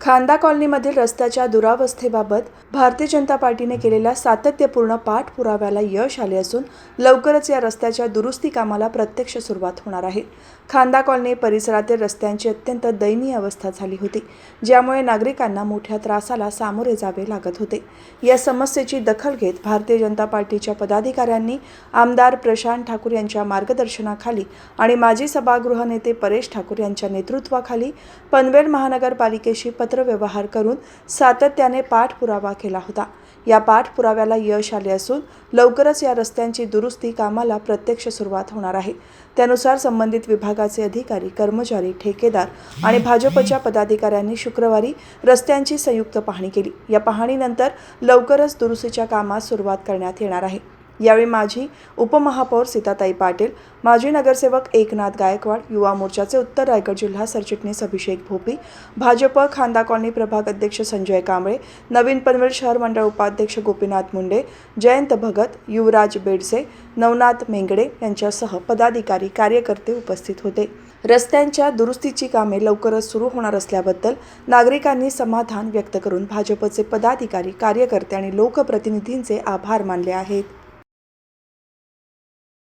खांदा कॉलनीमधील रस्त्याच्या दुरावस्थेबाबत भारतीय जनता पार्टीने केलेल्या सातत्यपूर्ण पाठपुराव्याला यश आले असून लवकरच या रस्त्याच्या दुरुस्ती कामाला प्रत्यक्ष सुरुवात होणार आहे. खांदा कॉलनी परिसरातील रस्त्यांची अत्यंत दयनीय अवस्था झाली होती ज्यामुळे नागरिकांना मोठ्या त्रासाला सामोरे जावे लागत होते. या समस्येची दखल घेत भारतीय जनता पार्टीच्या पदाधिकाऱ्यांनी आमदार प्रशांत ठाकूर यांच्या मार्गदर्शनाखाली आणि माजी सभागृह नेते परेश ठाकूर यांच्या नेतृत्वाखाली पनवेल महानगरपालिकेशी पत्रव्यवहार करून सातत्याने पाठपुरावा केला होता. या पाठपुराव्याला यश आले असून लवकरच या रस्त्यांची दुरुस्ती कामाला प्रत्यक्ष सुरुवात होणार आहे. त्यानुसार संबंधित विभागाचे अधिकारी कर्मचारी ठेकेदार आणि भाजपच्या पदाधिकाऱ्यांनी शुक्रवारी रस्त्यांची संयुक्त पाहणी केली. या पाहणीनंतर लवकरच दुरुस्तीच्या कामास सुरुवात करण्यात येणार आहे. यावेळी माजी उपमहापौर सीताताई पाटील माजी नगरसेवक एकनाथ गायकवाड युवा मोर्चाचे उत्तर रायगड जिल्हा सरचिटणीस अभिषेक भोपी भाजप खांदा कॉलनी प्रभाग अध्यक्ष संजय कांबळे नवीन पनवेल शहर मंडळ उपाध्यक्ष गोपीनाथ मुंडे जयंत भगत युवराज बेडसे नवनाथ मेंगडे यांच्यासह पदाधिकारी कार्यकर्ते उपस्थित होते. रस्त्यांच्या दुरुस्तीची कामे लवकरच सुरू होणार असल्याबद्दल नागरिकांनी समाधान व्यक्त करून भाजपचे पदाधिकारी कार्यकर्ते आणि लोकप्रतिनिधींचे आभार मानले आहेत.